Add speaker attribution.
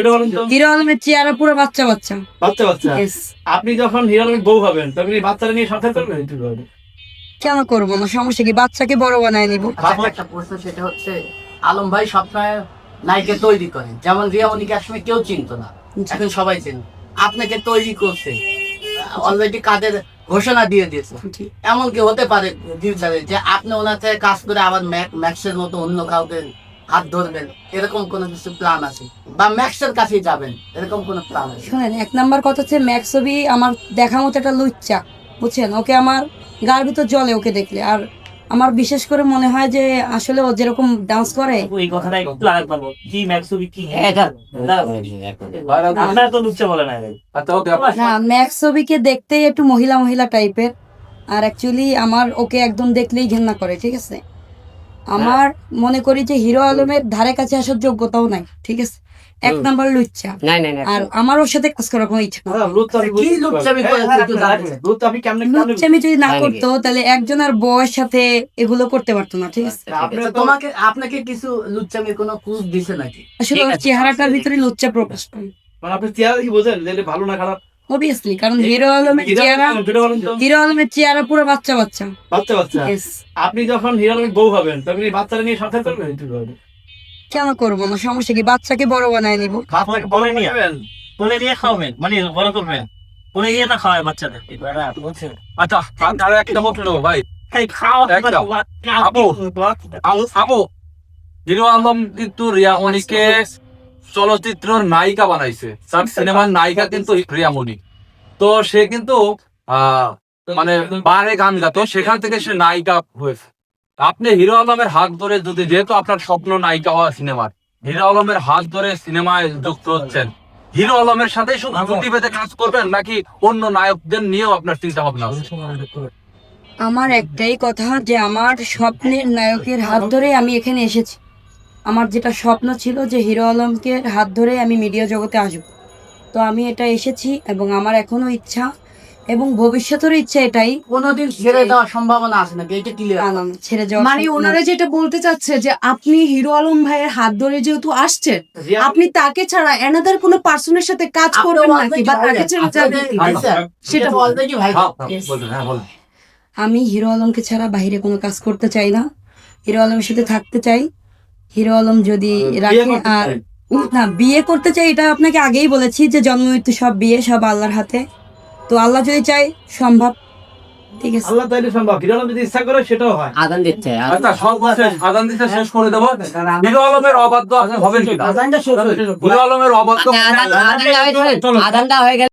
Speaker 1: এটা বলেন তো?
Speaker 2: হিরো আলমের চেহারা পুরো বাচ্চা বাচ্চা।
Speaker 1: বাচ্চা বাচ্চা? আপনি যখন হিরো আলমের বউ হবেন তখন এই বাচ্চারা নিয়ে সংসার করবেন?
Speaker 2: কেন করব না? সমস্যা কি? বাচ্চাকে বড় বানায় নিব।
Speaker 3: আচ্ছা, একটা প্রশ্ন সেটা হচ্ছে আলম ভাই সবসময় নায়িকা তৈরি করেন। যেমন একসময় কেউ চিনতো না। এখন সবাই চেনে। আপনাকে তৈরি করছে। অলরেডি কাজের ঘোষণা দিয়ে দিয়েছে। এমন কি হতে পারে ফিউচারে যে আপনি ওনার থেকে কাজ করে আবার ম্যাক্সের মতো অন্য কাউকে হাত ধরবেন। এরকম কোনো কিছু প্ল্যান আছে? বা ম্যাক্সের কাছেই যাবেন এরকম কোনো প্ল্যান
Speaker 2: শোনেন এক নাম্বার কথা হচ্ছে ম্যাক্স ছবি আমার দেখা মতো একটা লুচ্চা বুঝছেন? ওকে আমার গার ভিতর জলে ওকে দেখলে। আর আমার বিশেষ করে মনে হয় যে আসলে ও যেরকম ডান্স করে
Speaker 4: এই কথাটা একটু আগে পারব কি ম্যাক্সবি কি আপনারা তো লুচ্চা বলে না
Speaker 2: না ম্যাক্স ছবিকে দেখতেই একটু মহিলা মহিলা টাইপের আর অ্যাকচুয়ালি আমার ওকে একদম দেখলেই ঘেন্না করে ঠিক আছে? আমার মনে করি যে হিরো আলমের ধারে কাছে আসার যোগ্যতাও নাই ঠিক আছে? এক নাম্বার লুচ্চা।
Speaker 3: নাই নাই নাই।
Speaker 2: আর আমার ওর সাথে কাজ করার কোনো ইচ্ছা
Speaker 3: লুচ্চামি
Speaker 2: যদি না? করতো তাহলে একজনের বউয়ের সাথে এগুলো করতে পারতো না ঠিক আছে?
Speaker 1: আপনি
Speaker 3: তোমাকে আপনাকে কিছু লুচ্চামির কোনো কুচ দিছে নাকি?
Speaker 2: আসলে ওর চেহারাটার ভিতরে লুচ্চা প্রকাশ পায়।
Speaker 1: মানে আপনি চেহারা কি বোঝেন যে ভালো না খারাপ?
Speaker 2: অবভিয়াসলি কারণ হিরো আলমের চেহারা। হিরো আলমের চেহারা পুরো বাচ্চা বাচ্চা।
Speaker 1: বাচ্চা বাচ্চা। আপনি যখন হিরো আলমের বউ হবেন তখন এই বাচ্চারা নিয়ে সংসার করবেন
Speaker 2: কেন করব না? সমস্যা কি? বাচ্চাকে বড় বানায় নিব?
Speaker 1: বাচ্চাকে বড়
Speaker 4: নিয়ে। বলে দিয়ে খাওয়াবেন। মানে বড় করবেন। বলে দিয়ে না খাওয়ায় বাচ্চাদের
Speaker 5: আচ্ছা আর একটা প্রশ্ন ভাই। আপু। আপু জিনু আলম কিন্তু রিয়ামণিকে চলচ্চিত্রের নায়িকা বানাইছে। তার সিনেমার নায়িকা কিন্তু রিয়ামণি তো সে কিন্তু মানে বারে গান গাতো সেখান থেকে সে নায়িকা হয়েছে। আপনি হিরো আলমের হাত ধরে যদি যেহেতু আপনার স্বপ্ন নায়িকা হওয়া সিনেমার হিরো আলমের হাত ধরে সিনেমায় যুক্ত হচ্ছেন হিরো আলমের সাথে শুধু জুটি বেঁধে কাজ করবেন নাকি অন্য নায়কদের নিয়েও আপনার চিন্তা ভাবনা
Speaker 2: আমার একটাই কথা যে আমার স্বপ্নের নায়কের হাত ধরে আমি এখানে এসেছি। আমার যেটা স্বপ্ন ছিল যে হিরো আলমকে হাত ধরে আমি মিডিয়া জগতে আসব। তো আমি এটা এসেছি এবং আমার এখনও ইচ্ছা এবং ভবিষ্যতেরও ইচ্ছা এটাই
Speaker 3: কোনোদিন ছেড়ে দেওয়ার সম্ভাবনা আছে নাকি? এটা ক্লিয়ার
Speaker 2: আলাম ছেড়ে যাওয়া
Speaker 6: মানে ওনারা যেটা বলতে চাচ্ছে যে আপনি হিরো আলম ভাইয়ের হাত ধরে যেহেতু আসছেন আপনি তাকে ছাড়া এনাদার কোনো পার্সনের সাথে কাজ করবেন নাকি? বা তাকে ছেড়ে যাবেন?
Speaker 3: সেটা অলরেডি ভাই
Speaker 5: হ্যাঁ, বলুন, হ্যাঁ, বলুন।
Speaker 2: আমি হিরো আলমকে ছাড়া বাইরে কোনো কাজ করতে চাই না। হিরো আলমের সাথে থাকতে চাই। হিরো আলম যদি রাখে আর না বিয়ে করতে চাই এটা আপনাকে আগেই বলেছি যে জন্ম মৃত্যু সব বিয়ে সব আল্লাহর হাতে। তো আল্লাহ যদি চাই সম্ভব। ঠিক আছে।
Speaker 1: আল্লাহ তাইলে সম্ভব। হিরো আলম যদি ইচ্ছা করে সেটাও হয়।
Speaker 3: আদান দিচ্ছে
Speaker 5: আচ্ছা সর্বশেষ আদান দিতে শেষ করে দেবো। হিরো আলমের অবাধ্য হবেন কিনা
Speaker 3: আদানটা শেষ।
Speaker 5: হিরো আলমের অবাধ্য
Speaker 3: আদানটা হয়ে গেলে।